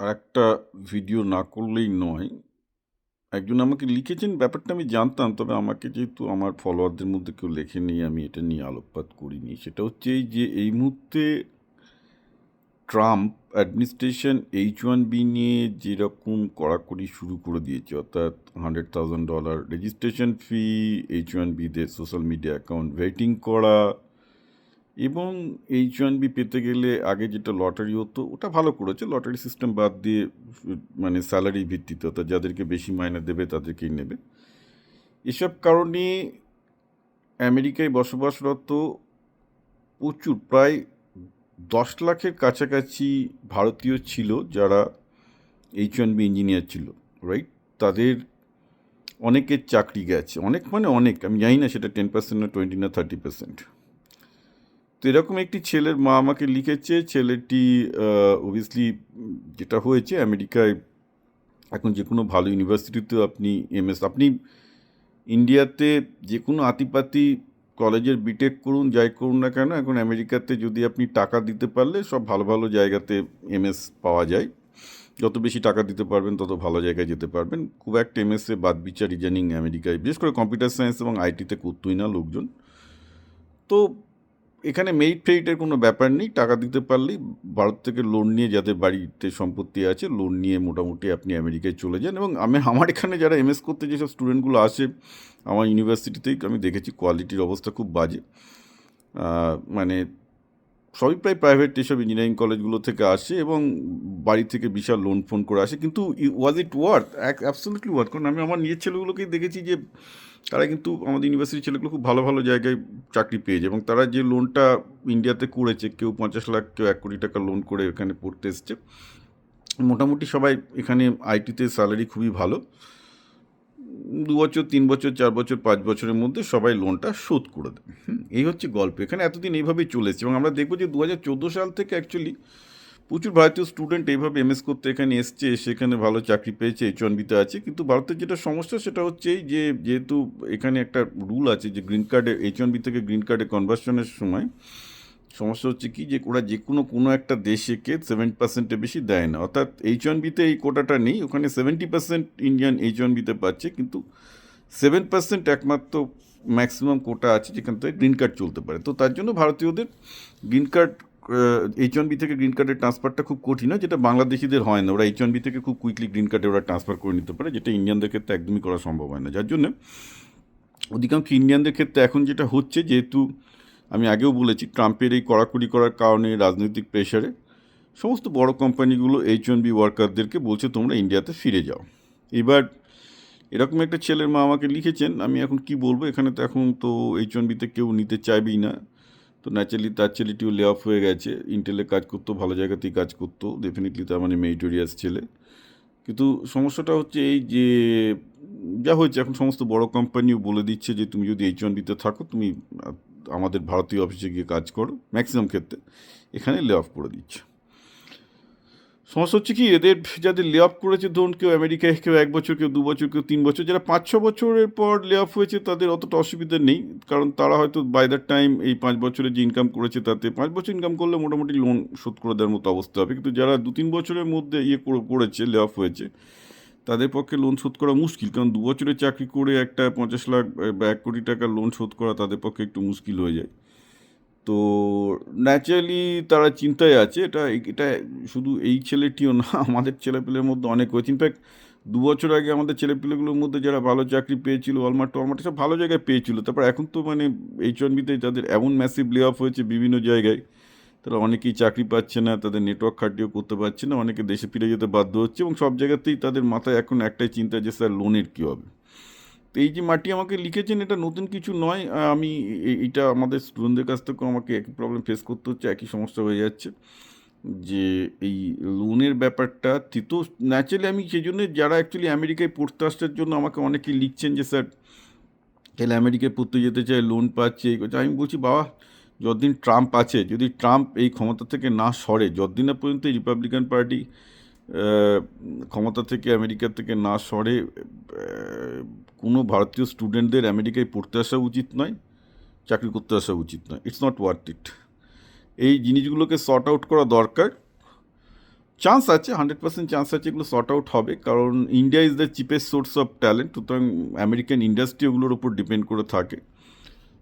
আর একটা ভিডিও না করলেই নয়। একজন আমাকে লিখেছেন ব্যাপারটা আমি জানতাম। তবে আমাকে যেহেতু আমার ফলোয়ারদের মধ্যে কেউ লেখেনি আমি এটা নিয়ে আলোকপাত করিনি। সেটা হচ্ছে এই যে এই মুহূর্তে Trump administration H one B নিয়ে যেরকম কড়াকড়ি শুরু করে দিয়েছে অর্থাৎ $100,000 রেজিস্ট্রেশন ফি, H-1B তে সোশ্যাল মিডিয়া অ্যাকাউন্ট ভেটিং করা এবং H-1B পেতে গেলে আগে যেটা লটারি হতো ওটা ভালো করেছে। লটারি সিস্টেম বাদ দিয়ে মানে স্যালারি ভিত্তিতে অর্থাৎ যাদেরকে বেশি মাইনে দেবে তাদেরকেই নেবে। এসব কারণে আমেরিকায় বসবাসরত প্রচুর প্রায় ১০ লাখের কাছাকাছি ভারতীয় ছিল যারা H-1B ইঞ্জিনিয়ার ছিল, রাইট? তাদের অনেকের চাকরি গেছে। অনেক মানে অনেক। আমি জানি না সেটা 10% না 20 না 30%। তো এরকম একটি ছেলের মা আমাকে লিখেছে। ছেলেটি উম যেটা হয়েছে আমেরিকায় এখন যে কোনো ভালো ইউনিভার্সিটিতেও আপনি এমএস আপনি ইন্ডিয়াতে যে কোনো আতিপাতি কলেজের বিটেক করুন, যাই করুন না কেন এখন আমেরিকাতে যদি আপনি টাকা দিতে পারলে সব ভালো, ভালো জায়গাতে এমএস পাওয়া যায়। যত বেশি টাকা দিতে পারবেন তত ভালো জায়গায় যেতে পারবেন। খুব একটা এমএসে বাদ-বিচার ইদানিং আমেরিকায় বিশেষ করে কম্পিউটার সায়েন্স এবং আইটিতে করতই না লোকজন। তো এখানে মেরিট-ফেরিটের কোনো ব্যাপার নেই। টাকা দিতে পারলেই ভারত থেকে লোন নিয়ে যাদের বাড়িতে সম্পত্তি আছে লোন নিয়ে মোটামুটি আপনি আমেরিকায় চলে যান এবং আমি, আমার এখানে যারা এমএস করতে যেসব স্টুডেন্টগুলো আসে, আমার ইউনিভার্সিটিতেই আমি দেখেছি কোয়ালিটির অবস্থা খুব বাজে। মানে সবই প্রায় প্রাইভেট এসব ইঞ্জিনিয়ারিং কলেজগুলো থেকে আসে এবং বাড়ি থেকে বিশাল লোন ফোন করে আসে। কিন্তু was it worth? Ab absolutely worth. কারণ আমি আমার নিজের ছেলেগুলোকেই দেখেছি যে তারা কিন্তু আমাদের ইউনিভার্সিটির ছেলেগুলো খুব ভালো, ভালো জায়গায় চাকরি পেয়েছে এবং তারা যে লোনটা ইন্ডিয়াতে করেছে কেউ ৫০ লাখ কেউ এক কোটি টাকা লোন করে এখানে পড়তে এসছে। মোটামুটি সবাই এখানে আইটিতে স্যালারি খুবই ভালো। ২ বছর, তিন বছর, চার বছর, পাঁচ বছরের মধ্যে সবাই লোনটা শোধ করে। হুম? এই হচ্ছে গল্প। এখানে এতদিন এইভাবেই চলে এসছে এবং আমরা দেখব যে ২০১৪ সাল থেকে অ্যাকচুয়ালি প্রচুর ভারতীয় স্টুডেন্ট এইভাবে এমএস করতে এখানে এসছে, এসে এখানে ভালো চাকরি পেয়েছে, H-1B তে আছে। কিন্তু ভারতের যেটা সমস্যা সেটা হচ্ছে এই যে যেহেতু এখানে একটা রুল আছে যে গ্রিন কার্ডে H-1B থেকে গ্রিন কার্ডে কনভার্সনের সময় সমস্যা হচ্ছে কি যে ওরা যে কোনো কোনো একটা দেশকে 7% এর বেশি দেয় না। অর্থাৎ H-1B তে এই কোটাটা নেই। ওখানে 70% ইন্ডিয়ান এইচ ওয়ান বিতে পাচ্ছে, কিন্তু সেভেন পার্সেন্ট একমাত্র ম্যাক্সিমাম কোটা আছে যেখান থেকে গ্রিন কার্ড চলতে পারে। তো তার জন্য ভারতীয়দের গ্রিন কার্ড এইচ H-1B থেকে গ্রিন কার্ডের ট্রান্সফারটা খুব কঠিন হয়, যেটা বাংলাদেশিদের হয় না। ওরা H-1B থেকে খুব কুইকলি গ্রিন কার্ডে ওরা ট্রান্সফার করে নিতে পারে, যেটা ইন্ডিয়ানদের ক্ষেত্রে একদমই করা সম্ভব হয় না। যার জন্যে অধিকাংশ ইন্ডিয়ানদের ক্ষেত্রে এখন যেটা হচ্ছে, যেহেতু আমি আগেও বলেছি ট্রাম্পের এই কড়াকড়ি করার কারণে রাজনৈতিক প্রেশারে সমস্ত বড় কোম্পানিগুলো H-1B ওয়ার্কারদেরকে বলছে তোমরা ইন্ডিয়াতে ফিরে যাও। এবার এরকম একটা ছেলের মা আমাকে লিখেছেন আমি এখন কি বলব এখানে তো এখন তো H-1B বিতে কেউ নিতে চাইবেই না। তো ন্যাচারালি তার ছেলেটিও লে অফ হয়ে গেছে। ইন্টেলে কাজ করতো, ভালো জায়গাতেই কাজ করতো। ডেফিনিটলি তার মানে মেরিটোরিয়াস ছেলে। কিন্তু সমস্যাটা হচ্ছে এই যে যা হয়েছে এখন সমস্ত বড় কোম্পানিও বলে দিচ্ছে যে তুমি যদি H-1B বিতে থাকো তুমি আমাদের ভারতীয় অফিসে গিয়ে কাজ করো। ম্যাক্সিমাম ক্ষেত্রে এখানে লে অফ করে দিচ্ছে। সমস্যা হচ্ছে কি এদের যাদের লে অফ করেছে ধরুন কেউ আমেরিকায় কেউ এক বছর, কেউ দু বছর, কেউ তিন বছর যারা ৫-৬ বছরের পর লে অফ হয়েছে তাদের অতটা অসুবিধা নেই। কারণ তারা হয়তো বাই দ্যাট টাইম এই পাঁচ বছরে যে ইনকাম করেছে তাতে পাঁচ বছর ইনকাম করলে মোটামুটি লোন শোধ করে দেওয়ার মতো অবস্থা হবে। কিন্তু যারা ২-৩ বছরের মধ্যে ইয়ে করে করেছে লে অফ হয়েছে তাদের পক্ষে লোন শোধ করা মুশকিল। কারণ দু বছরের চাকরি করে একটা ৫০ লাখ বা ১ কোটি টাকার লোন শোধ করা তাদের পক্ষে একটু মুশকিল হয়ে যায়। তো ন্যাচারালি তারা চিন্তায় আছে। এটা এটা শুধু এই ছেলেটিও না, আমাদের ছেলেপেলের মধ্যে অনেক হয়েছে। ইনফ্যাক্ট দু বছর আগে আমাদের ছেলেপেলেগুলোর মধ্যে যারা ভালো চাকরি পেয়েছিল ওয়ালমার্ট-টলমার্ট এসব ভালো জায়গায় পেয়েছিল। তারপর এখন তো মানে H-1B তে যাদের এমন ম্যাসিভ লে অফ হয়েছে বিভিন্ন জায়গায় তারা অনেকেই চাকরি পাচ্ছে না, তাদের নেটওয়ার্ক খাটিয়েও করতে পারছে না। অনেকে দেশে ফিরে যেতে বাধ্য হচ্ছে এবং সব জায়গাতেই তাদের মাথায় এখন একটাই চিন্তা যে স্যার লোনের কী হবে? তো এই যে মাটি আমাকে লিখেছেন এটা নতুন কিছু নয়। আমি এ এইটা আমাদের স্টুডেন্টদের কাছ থেকেও আমাকে একই প্রবলেম ফেস করতে হচ্ছে, একই সমস্যা হয়ে যাচ্ছে। যে এই লোনের ব্যাপারটা তি ন্যাচারালি আমি সেজন্য যারা অ্যাকচুয়ালি আমেরিকায় পড়তে আসার জন্য আমাকে অনেকেই লিখছেন যে স্যার তাহলে আমেরিকায় পড়তে যেতে চায়, লোন পাচ্ছে, এই করছে। আমি বলছি বাবা যতদিন ট্রাম্প আছে যদি ট্রাম্প এই ক্ষমতা থেকে না সরে, যতদিন না পর্যন্ত রিপাবলিকান পার্টি ক্ষমতা থেকে আমেরিকা থেকে না সরে কোনো ভারতীয় স্টুডেন্টদের আমেরিকায় পড়তে আসা উচিত নয়, চাকরি করতে আসা উচিত নয়। It's not worth it. এই জিনিসগুলোকে সর্ট আউট করা দরকার। চান্স আছে হান্ড্রেড পার্সেন্ট চান্স আছে এগুলো শর্ট আউট হবে কারণ India is the cheapest source of talent সুতরাং আমেরিকান ইন্ডাস্ট্রি ওগুলোর উপর ডিপেন্ড করে থাকে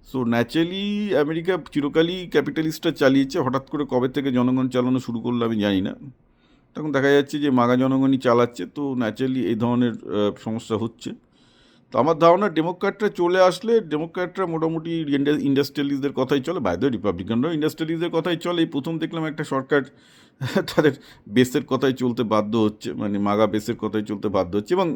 সো ন্যাচারালি আমেরিকা চিরকালই ক্যাপিটালিস্টটা চালিয়েছে। হঠাৎ করে কবে থেকে জনগণ চালানো শুরু করল আমি জানি না তখন দেখা যাচ্ছে যে, মাগা জনগণই চালাচ্ছে। তো ন্যাচারালি এই ধরনের সমস্যা হচ্ছে। তো, আমার ধারণা ডেমোক্র্যাটরা চলে আসলে ডেমোক্র্যাটরা মোটামুটি ইন্ডাস্ট্রিয়ালিস্টদের কথাই চলে। বাইরে রিপাবলিকানরাও ইন্ডাস্ট্রিয়ালিস্টদের কথাই চলে। এই প্রথম দেখলাম একটা সরকার তাদের বেসের কথাই চলতে বাধ্য হচ্ছে। মানে মাগা বেসের কথাই চলতে বাধ্য হচ্ছে। এবং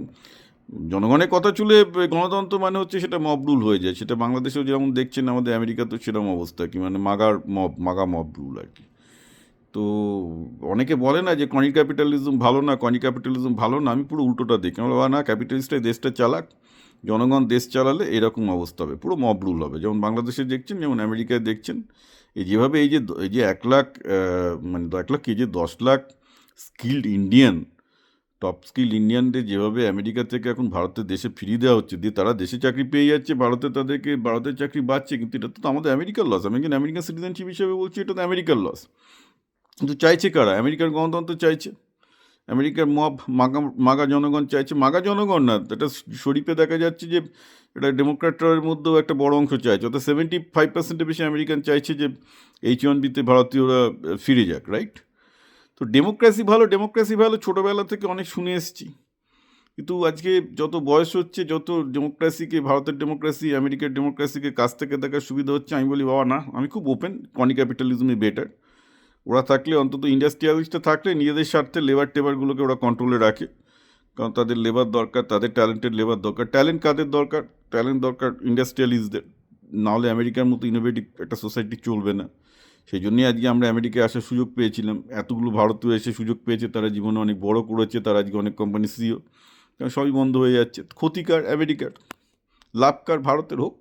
জনগণের কথা চলে গণতন্ত্র মানে হচ্ছে সেটা মব রুল হয়ে যায়। সেটা বাংলাদেশেও যেমন দেখছেন, আমাদের আমেরিকাতেও সেরকম অবস্থা কি মানে মাগার মব মাগা মব রুল আর কি। তো অনেকে বলে না যে কনি ক্যাপিটালিজম ভালো না কনি ক্যাপিটালিজম ভালো না, আমি পুরো উল্টোটা দেখি। আমরা না ক্যাপিটালিস্টটাই দেশটা চালাক, জনগণ দেশ চালালে এরকম অবস্থা হবে, পুরো মব রুল হবে। যেমন বাংলাদেশে দেখছেন, যেমন আমেরিকায় দেখছেন, এই যেভাবে এই যে এই যে এক লাখ মানে এক লাখ কি যে দশ lakh skilled Indian top skill ইন্ডিয়ানদের যেভাবে আমেরিকা থেকে এখন ভারতের দেশে ফিরিয়ে দেওয়া হচ্ছে, দিয়ে তারা দেশে চাকরি পেয়ে যাচ্ছে, ভারতে তাদেরকে, ভারতের চাকরি বাড়ছে, কিন্তু এটা তো আমাদের আমেরিকার লস আমি কিন্তু আমেরিকান সিটিজেনশিপ হিসেবে বলছি, এটা তো আমেরিকার লস কিন্তু চাইছে কারা? আমেরিকার গণতন্ত্র চাইছে। আমেরিকার মব মাগা মাগা জনগণ চাইছে। মাগা জনগণ না, এটা শরীফে দেখা যাচ্ছে যে এটা ডেমোক্র্যাটের মধ্যেও একটা বড় অংশ চাইছে। অর্থাৎ সেভেন্টি ফাইভ পার্সেন্টের বেশি আমেরিকান চাইছে যে এইচ ওয়ান বিতে ভারতীয়রা ফিরে যাক রাইট তো ডেমোক্রেসি ভালো ডেমোক্রেসি ভালো ছোটোবেলা থেকে অনেক শুনে এসেছি। কিন্তু আজকে যত বয়স হচ্ছে, যত ডেমোক্রেসিকে ভারতের ডেমোক্রেসি আমেরিকার ডেমোক্রেসিকে কাছ থেকে দেখার সুবিধা হচ্ছে, আমি বলি, বাবা, না, আমি খুব ওপেন কনি ক্যাপিটালিজমই বেটার ওরা থাকলে অন্তত ইন্ডাস্ট্রিয়ালিস্টটা থাকলে নিজেদের স্বার্থে লেবার টেবারগুলোকে ওরা কন্ট্রোলে রাখে। কারণ তাদের লেবার দরকার, তাদের ট্যালেন্টেড লেবার দরকার। ট্যালেন্ট কাদের দরকার? ট্যালেন্ট দরকার ইন্ডাস্ট্রিয়ালিস্টদের নাহলে আমেরিকার মতো ইনোভেটিভ একটা সোসাইটি চলবে না। সেই জন্যই আজকে আমরা আমেরিকায় আসার সুযোগ পেয়েছিলাম। এতগুলো ভারতীয় এসে সুযোগ পেয়েছে, তারা জীবনে অনেক বড় করেছে, তারা আজকে অনেক কোম্পানি সিও কারণ সবই বন্ধ হয়ে যাচ্ছে। ক্ষতিকার আমেরিকার, লাভকার ভারতের হোক